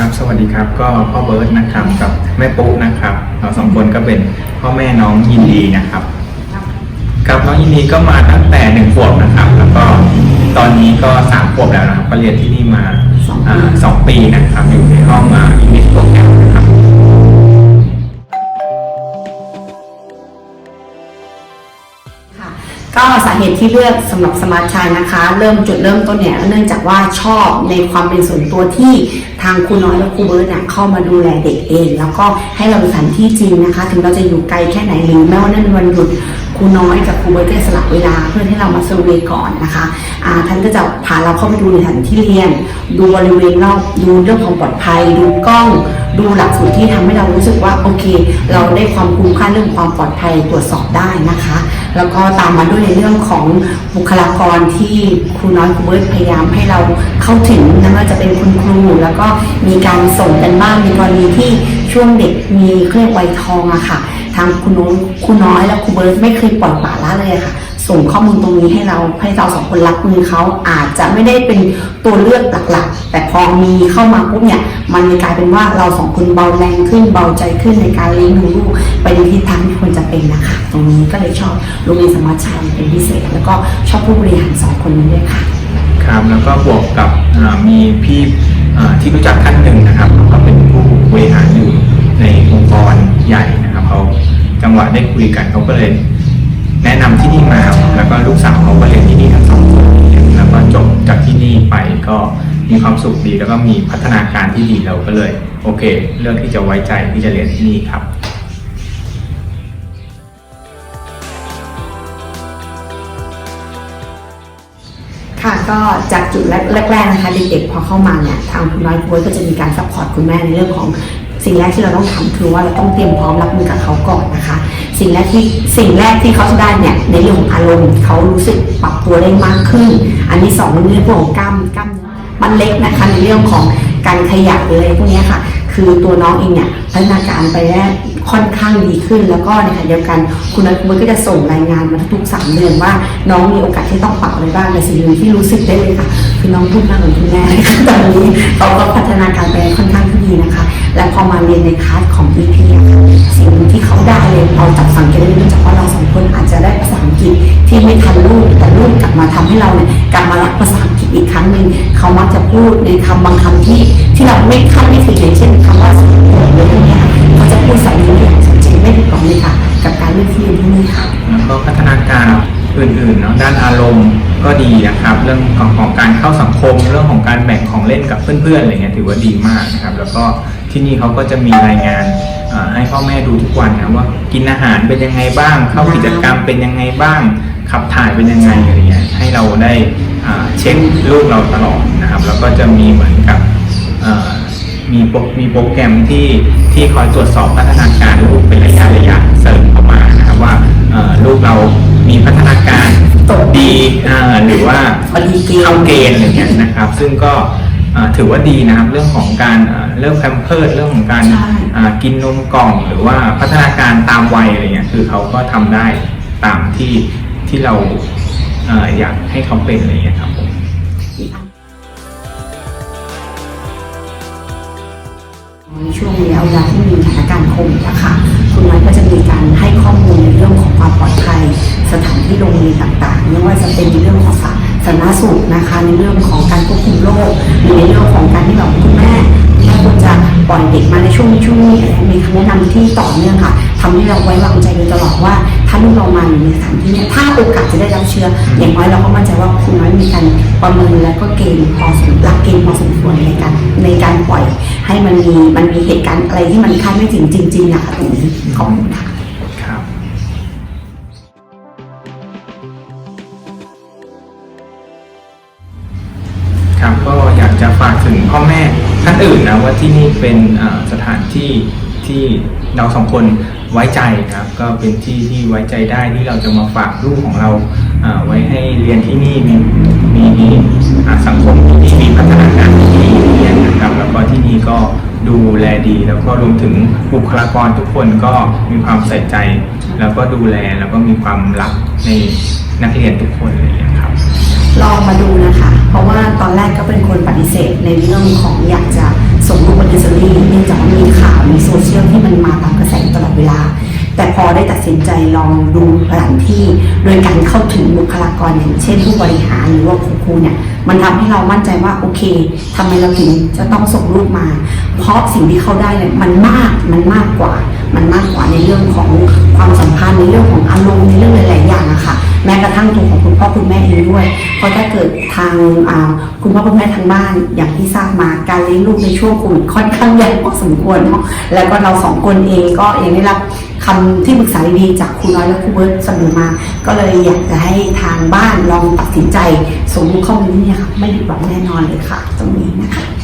ครับสวัสดีครับก็พ่อเบิร์ตนะครับกับแม่ปุ๊นะครับเราสองคนก็เป็นพ่อแม่น้องยินดีนะครับครับน้องยินดีก็มาตั้งแต่หนึ่งขวบนะครับ แล้วก็ตอนนี้ก็สามขวบแล้วนะครับก็เรียนที่นี่มาสองปีนะครับ อยู่ในห้องอินดิสโปรแกรมนะครับ ค่ะก็สาเหตุที่เลือกสำหรับสมาร์ทชายนะคะ เริ่มจุดเริ่มต้นเนี่ยเนื่องจากว่าชอบในความเป็นส่วนตัวที่ทางครูน้อยและครูเบิร์ตเนี่ยเข้ามาดูแลเด็กเอง แล้วก็ให้เราสถานที่จริงนะคะ ถึงเราจะอยู่ไกลแค่ไหนหรือแม้ว่านั่นวันหยุดครูน้อยกับครูเบิร์ตก็จะสลับเวลาเพื่อให้เรามาเซอร์เวยก่อนนะคะอ่าท่านก็จะพาเราเข้าไปดูในสถานที่เรียน ดูบริเวณรอบดูเรื่องของปลอดภัย ดูกล้อง ดูหลักสูตรที่ทำให้เรารู้สึกว่าโอเค เราได้ความคุ้มค่าเรื่องความปลอดภัยตรวจสอบได้นะคะ แล้วก็ตามมาด้วยในเรื่องของบุคลากรที่ครูน้อยครูเบิร์ตพยายามให้เราเข้าถึงไม่ว่าจะเป็นคุณครู แล้วก็มีการส่งกันบ้างในกรณีที่ช่วงเด็กมีเครียกวัยทองอะค่ะ ทางคุณน้อยครูน้อยและครูเบิร์ตไม่เคยปล่อยปละละเลยค่ะ ส่งข้อมูลตรงนี้ให้เราให้เราสองคนรับมือเขาอาจจะไม่ได้เป็นตัวเลือกหลักๆ แต่พอมีเข้ามาปุ๊บเนี่ย มันกลายเป็นว่าเราสองคนเบาแรงขึ้นเบาใจขึ้นในการเลี้ยงดูลูกไปในทิศทางที่ควรจะเป็นนะคะตรงนี้ก็เลยชอบโรงเรียนสมาร์ชัยเป็นพิเศษ แล้วก็ชอบผู้บริหารสองคนนี้ด้วยค่ะครับแล้วก็บวกกับมีพี่ที่รู้จักท่านหนึ่งนะครับเขาก็เป็นผู้บริหารอยู่ในองค์กรใหญ่นะครับเขาจังหวะได้คุยกันเขาก็เลย นะนำที่นี่มาแล้วก็ลูกสาวเขาก็เรียนที่นี่ทั้งสองคนแล้วก็จบจากที่นี่ไปก็มีความสุขดีแล้วก็มีพัฒนาการที่ดีเราก็เลย โอเค เลือกที่จะไว้ใจที่จะเรียนที่นี่ครับค่ะก็จากจุดแรกๆนะคะเด็กๆพอเข้ามาเนี่ยทางคุณน้อยคุณเบิร์ตก็จะมีการซัพพอร์ตคุณแม่ในเรื่องของ สิ่งแรกที่เราต้องทำคือว่าเราต้องเตรียมพร้อมรับมือกับเขาก่อนนะคะ สิ่งแรกที่สิ่งแรกที่เขาจะได้เนี่ยในเรื่องของอารมณ์เขารู้สึกปรับตัวได้มากขึ้น อันที่สองเรื่องของกล้ามกล้ามมันเล็กนะคะในเรื่องของการขยับหรืออะไรพวกนี้ค่ะ คือตัวน้องเองเนี่ยพัฒนาการไปได้ ค่อนข้างดีขึ้น แล้วก็ในขณะเดียวกัน คุณนัทคุณก็จะส่งรายงานมาทุกสามเดือนว่าน้องมีโอกาสที่ต้องปรับอะไรบ้างในสิ่งหนึ่งที่รู้สึกได้เลยค่ะ คือน้องพูดมากเหมือนคุณแม่ตอนนี้เขาก็พัฒนาการไปค่อนข้างที่ดีนะคะ และพอมาเรียนในคลาสของ EP สิ่งที่เขาได้เลยเราจับสังเกตได้เนื่องจากว่าเราสองคนอาจจะได้ภาษาอังกฤษที่ไม่ทันลูกแต่ลูกกลับมาทำให้เราเนี่ยกลับมารักภาษาอังกฤษอีกครั้งหนึ่งเขามักจะพูดในคำบางคำที่ที่เราไม่คาดไม่ถึงอย่างเช่นคำว่า อื่นๆเนาะด้านอารมณ์ก็ดีนะครับ เรื่องของของการเข้าสังคม เรื่องของการแบ่งของเล่นกับเพื่อนๆอะไรเงี้ยถือว่าดีมากนะครับ แล้วก็ที่นี่เขาก็จะมีรายงานให้พ่อแม่ดูทุกวันนะว่ากินอาหารเป็นยังไงบ้าง เข้ากิจกรรมเป็นยังไงบ้าง ขับถ่ายเป็นยังไงอะไรเงี้ยให้เราได้เช็คลูกเราตลอดนะครับ แล้วก็จะมีเหมือนกับมีมีโปรแกรมที่ที่คอยตรวจสอบพัฒนาการลูกเป็นระยะระยะ รือว่าพอดีเกณฑ์เข้าเกณฑ์อะไรเงี้ยนะครับ ซึ่งก็อ่าถือว่าดีนะครับเรื่องของการอ่าเรื่องแพมเพิร์เรื่องของการใช่อ่ากินนมกล่องหรือว่าพัฒนาการตามวัยอะไรเงี้ยคือเขาก็ทำได้ตามที่ที่เราเอ่ออยากให้เขาเป็นอะไรเงี้ยครับผมในช่วงระยะเวลาที่มีสถานการณ์โควิดอะค่ะคุณน้อยก็จะมีการให้ข้อมูลในเรื่องของความปลอดภัย สถานที่โรงเรียนต่างๆไม่ว่าจะเป็นในเรื่องของสา ธารณสุขนะคะ ในเรื่องของการควบคุมโรคหรือในเรื่องของการที่แบบคุณแม่แม่ควรจะปล่อยเด็กมาในช่วงนี้ช่วงนี้อะไรมีคำแนะนำที่ต่อเนื่องค่ะทำให้เราไว้วางใจโดยตลอดว่าถ้าลูกเรามาอยู่ในสถานที่นี้ถ้าโอกาสจะได้รับเชื้อ อย่างน้อยเราก็มั่นใจว่าคุณน้อยมีการประเมินและก็เกณฑ์พอสมหลักเกณฑ์พอสมควรในการในการปล่อย ให้มันมีมันมีเหตุการณ์อะไรที่มันคาดไม่ถึงจริงๆอะค่ะตรงนี้ขอบคุณค่ะ ครับก็อยากจะฝากถึงพ่อแม่ท่านอื่นนะว่าที่นี่เป็นสถานที่ที่เราสองคนไว้ใจครับ ก็เป็นที่ที่ไว้ใจได้ที่เราจะมาฝากลูกของเราไว้ให้เรียนที่นี่มีมีมีสังคมที่มีพัฒนาการที่ดีเรียนนะครับแล้วก็ที่นี่ก็ดูแลดี แล้วก็รวมถึงบุคลากรทุกคนก็มีความใส่ใจ แล้วก็ดูแลแล้วก็มีความรักในนักเรียนทุกคนเงี้ย ลองมาดูนะคะ เพราะว่าตอนแรกก็เป็นคนปฏิเสธในเรื่องของอยากจะส่งลูกมาเนสเซอรี่เนื่องจากว่ามีข่าวมีโซเชียลที่มันมาตามกระแสตลอดเวลา แต่พอได้ตัดสินใจลองดูสถานที่ โดยการเข้าถึงบุคลากรอย่างเช่นผู้บริหารหรือว่าคุณครูเนี่ยมันทำให้เรามั่นใจว่าโอเคทำไมเราถึงจะต้องส่งลูกมา เพราะสิ่งที่เขาได้เนี่ยมันมากมันมากกว่า มันมากกว่าในเรื่องของความสัมพันธ์ในเรื่องของอารมณ์ในเรื่องหลายๆอย่างอะค่ะแม้กระทั่งตัวของคุณพ่อคุณแม่เองด้วย เพราะถ้าเกิดทางคุณพ่อคุณแม่ทางบ้านอย่างที่ทราบมาการเลี้ยงลูกในช่วงโควิดค่อนข้างยากพอสมควรเนาะแล้วก็เราสองคนเองก็ยังได้รับคำที่ปรึกษาดีๆจากครูน้อยและครูเบิร์ตเสมอมา ก็เลยอยากจะให้ทางบ้านลองตัดสินใจส่งลูกเข้ามาที่นี่ค่ะไม่ผิดหวังแน่นอนเลยค่ะ ตรงนี้นะคะ